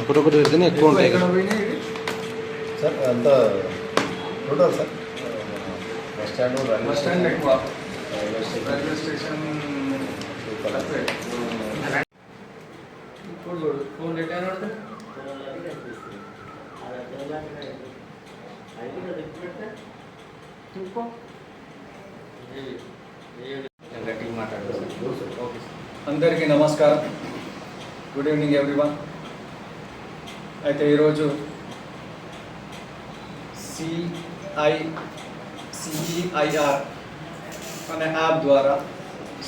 ఒకటొకటి పెడితేనే ఎక్కువ ఉంటాయి సార్ అంతా total sir bus stand railway stand ఎక్కువ రైల్వే స్టేషన్ అందరికీ నమస్కారం గుడ్ ఈవినింగ్ ఎవ్రీవన్ అయితే ఈరోజు సిఐ సిఈఐఆర్ e అనే యాప్ ద్వారా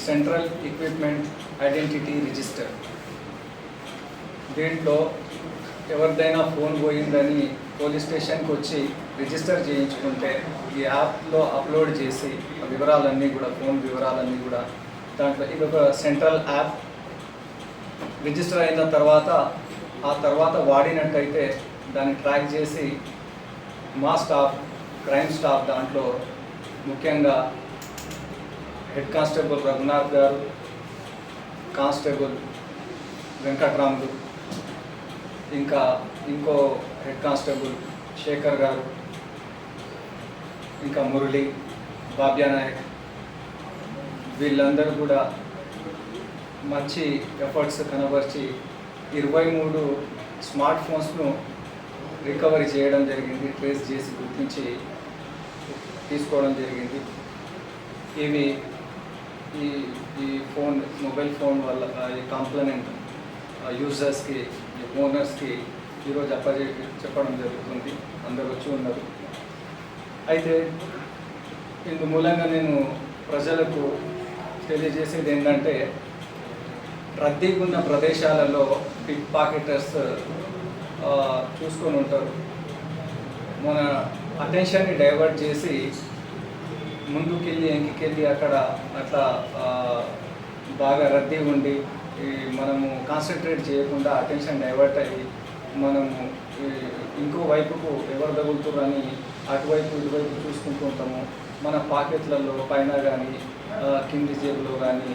సెంట్రల్ ఎక్విప్మెంట్ ఐడెంటిటీ రిజిస్టర్ దీంట్లో ఎవరిదైనా ఫోన్ పోయిందని పోలీస్ స్టేషన్కి వచ్చి రిజిస్టర్ చేయించుకుంటే ఈ యాప్లో అప్లోడ్ చేసి ఆ వివరాలన్నీ కూడా ఫోన్ వివరాలన్నీ కూడా దాంట్లో ఇది ఒక సెంట్రల్ యాప్ రిజిస్టర్ అయిన తర్వాత ఆ తర్వాత వాడినట్టయితే దాన్ని ట్రాక్ చేసి మా స్టాఫ్ క్రైమ్ స్టాఫ్ దాంట్లో ముఖ్యంగా హెడ్ కానిస్టేబుల్ రఘునాథ్ గారు కానిస్టేబుల్ వెంకట్రాములు ఇంకా ఇంకో హెడ్ కానిస్టేబుల్ శేఖర్ గారు ఇంకా మురళి బాబ్యానాయక్ నాయక్ వీళ్ళందరూ కూడా మంచి ఎఫర్ట్స్ కనబరిచి ఇరవై మూడు స్మార్ట్ ఫోన్స్ను రికవరీ చేయడం జరిగింది ట్రేస్ చేసి గుర్తించి తీసుకోవడం జరిగింది ఇవి ఈ ఈ ఫోన్ మొబైల్ ఫోన్ వల్ల ఈ కంప్లైంట్ యూజర్స్కి ఓనర్స్కి ఈరోజు అప్పజే చెప్పడం జరుగుతుంది అందరు వచ్చి ఉన్నారు అయితే ఇందు మూలంగా నేను ప్రజలకు తెలియజేసేది ఏంటంటే రద్దీగా ఉన్న ప్రదేశాలలో పిక్ పాకెటర్స్ చూసుకొని ఉంటారు మన అటెన్షన్ని డైవర్ట్ చేసి ముందుకెళ్ళి ఎంకికెళ్ళి అక్కడ అట్లా బాగా రద్దీ ఉండి మనము కాన్సన్ట్రేట్ చేయకుండా అటెన్షన్ డైవర్ట్ అయ్యి మనము ఇంకో వైపుకు ఎవరు అని అటువైపు ఇటువైపు చూసుకుంటూ ఉంటాము మన పాకెట్లలో పైన కానీ కింది జేబులో కానీ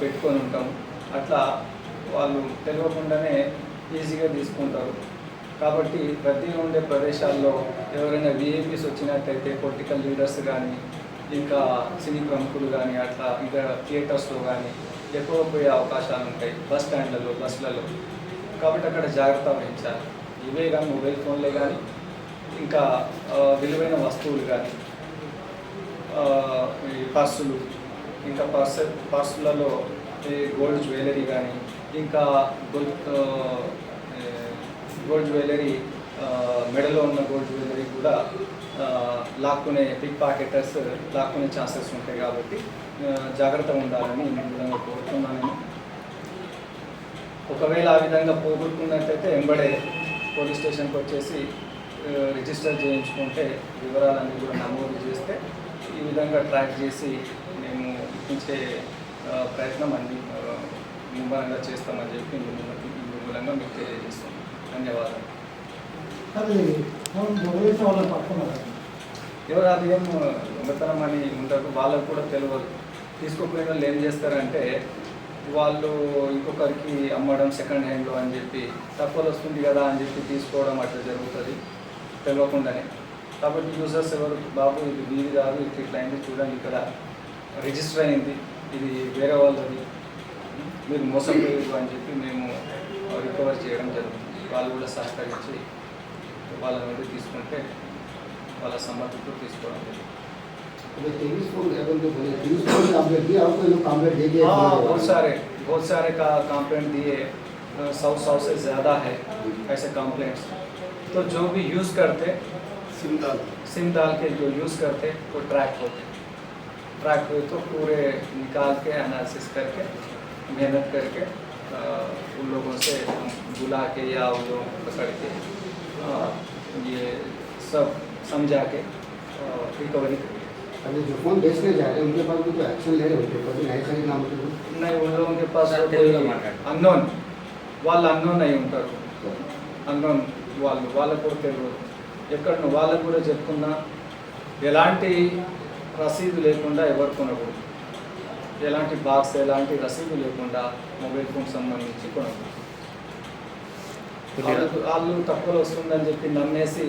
పెట్టుకొని ఉంటాము అట్లా వాళ్ళు తెలియకుండానే ఈజీగా తీసుకుంటారు కాబట్టి ప్రతి ఉండే ప్రదేశాల్లో ఎవరైనా విఐపీస్ వచ్చినట్టయితే పొలిటికల్ లీడర్స్ కానీ ఇంకా సినీ ప్రముఖులు కానీ అట్లా ఇంకా థియేటర్స్లో కానీ ఎక్కువ పోయే అవకాశాలు ఉంటాయి బస్ స్టాండ్లలో బస్సులలో కాబట్టి అక్కడ జాగ్రత్త వహించాలి ఇవే కానీ మొబైల్ ఫోన్లే కానీ ఇంకా విలువైన వస్తువులు కానీ పర్సులు ఇంకా పర్స్ పర్సులలో గోల్డ్ జ్యువెలరీ కానీ ఇంకా గోల్డ్ గోల్డ్ జ్యువెలరీ మెడలో ఉన్న గోల్డ్ జ్యువెలరీ కూడా లాక్కునే పిక్ పాకెటర్స్ లాక్కునే ఛాన్సెస్ ఉంటాయి కాబట్టి జాగ్రత్త ఉండాలని నేను విధంగా కోరుతున్నాను ఒకవేళ ఆ విధంగా పోగొట్టుకున్నట్టయితే ఎంబడే పోలీస్ స్టేషన్కి వచ్చేసి రిజిస్టర్ చేయించుకుంటే వివరాలన్నీ కూడా నమోదు చేస్తే ఈ విధంగా ట్రాక్ చేసి మేము ఇప్పించే ప్రయత్నం అన్ని నిర్మాణంగా చేస్తామని చెప్పి మూలంగా మీకు తెలియజేస్తాం ధన్యవాదాలు ఎవరు అది ఏం దొంగతనం అని ఉండదు వాళ్ళకు కూడా తెలియదు తీసుకోకపోయిన వాళ్ళు ఏం చేస్తారంటే వాళ్ళు ఇంకొకరికి అమ్మడం సెకండ్ హ్యాండ్లో అని చెప్పి తక్కువలు వస్తుంది కదా అని చెప్పి తీసుకోవడం అట్లా జరుగుతుంది తెలియకుండానే కాబట్టి యూజర్స్ ఎవరు బాబు ఇది వీధి కాదు ఇట్లా ఇట్లా అయింది చూడండి ఇక్కడ రిజిస్టర్ అయింది ఇది వేరే వాళ్ళది మీరు మోసం చేయదు అని చెప్పి మేము రికవర్ చేయడం జరుగుతుంది వాళ్ళు కూడా సహకరించి వాళ్ళ నుండి తీసుకుంటే వాళ్ళ సమ్మతితో తీసుకోవడం జరిగింది तेईस को अगर जो बोले तेईस को कंप्लीट किया और कोई लोग कंप्लीट दे दिया हाँ बहुत सारे बहुत सारे का कंप्लेंट दिए सौ सौ से ज़्यादा है ऐसे कंप्लेंट्स तो जो भी यूज़ करते सिमदाल सिम डाल के जो यूज़ करते वो ट्रैक होते ट्रैक हुए तो पूरे निकाल के एनालिसिस करके मेहनत करके अ, उन लोगों से हम बुला के या उन लोगों को पकड़ के अ, ये सब समझा के रिकवरी करिए अभी जो फोन बेचने जा रहे हैं उनके पास भी तो एक्शन ले रहे होते हैं कभी नहीं खरीदना होते तो नहीं उन लोगों के पास సార్, कोई తెలుగులో మాట్లాడండి. అన్నోన్ వాళ్ళు అన్నోన్ అయి ఉంటారు అన్నోన్ వాళ్ళు వాళ్ళకు కూడా తెలియదు ఎక్కడ వాళ్ళకు కూడా చెప్పుకున్నా ఎలాంటి రసీదు లేకుండా ఎవరు కొనకూడదు ఎలాంటి బాక్స్ ఎలాంటి రసీదు లేకుండా మొబైల్ ఫోన్ సంబంధించి కొనకూడదు వాళ్ళు తక్కువలో వస్తుందని చెప్పి నమ్మేసి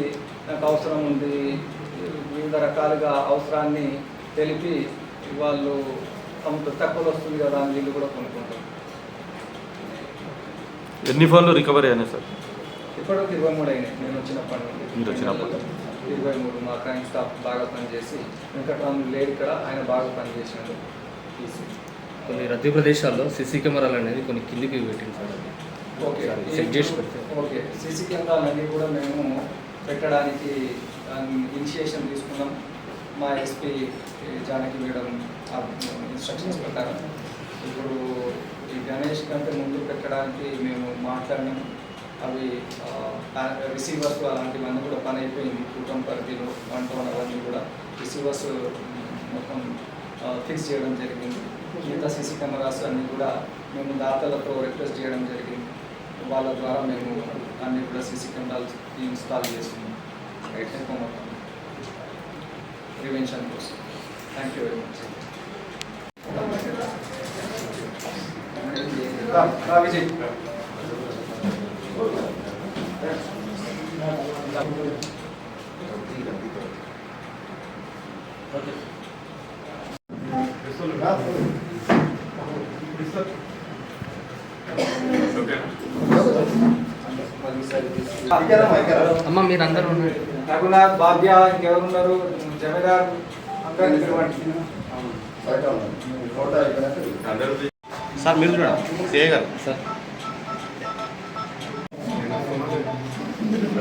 నాకు అవసరం ఉంది వివిధ రకాలుగా అవసరాన్ని తెలిపి వాళ్ళు తమకు తక్కువలో వస్తుంది కదా అని వీళ్ళు కూడా కొనుక్కుంటారు ఎన్ని ఫోన్లు రికవరీ అయినాయి సార్ ఇప్పటివరకు ఇరవై మూడు అయినాయి నేను వచ్చినప్పటి నుండి ఇరవై మూడు మా క్రైమ్ స్టాఫ్ బాగా పనిచేసి వెంకటరాములు లేడు ఇక్కడ ఆయన బాగా పనిచేసినాడు కొన్ని రద్దీ ప్రదేశాల్లో సిసి కెమెరాలు అనేది కొన్ని కిందికి పెట్టించాలి ఓకే చెక్ చేసి ఓకే సిసి కెమెరాలు అన్నీ కూడా మేము పెట్టడానికి ఇనిషియేషన్ తీసుకున్నాం మా ఎస్పీ జానకి మేడం ఇన్స్ట్రక్షన్స్ ప్రకారం ఇప్పుడు ఈ గణేష్ కంటే ముందు పెట్టడానికి మేము మాట్లాడినాం అవి రిసీవర్స్ అలాంటివన్నీ కూడా పని అయిపోయింది కుటుంబ పరిధిలో వన్ టౌన్ అవన్నీ కూడా రిసీవర్స్ మొత్తం ఫిక్స్ చేయడం జరిగింది మిగతా సీసీ కెమెరాస్ అన్నీ కూడా మేము దాతలతో రిక్వెస్ట్ చేయడం జరిగింది వాళ్ళ ద్వారా మేము అన్ని కూడా సీసీ కెమెరాలు ఇన్స్టాల్ చేసుకున్నాం ఎక్కువ మొత్తం ప్రివెన్షన్ కోసం thank you very much Vijay అమ్మ మీరందరూ ఉన్నారు రఘునాథ్ బాబ్య ఇంకెవరున్నారు జమీదార్ అందరూ సార్ మీరు చూడండి sir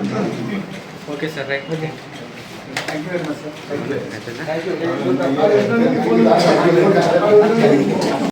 Okay, sir. Right. Okay. Thank you very much, sir. Thank you. Thank you.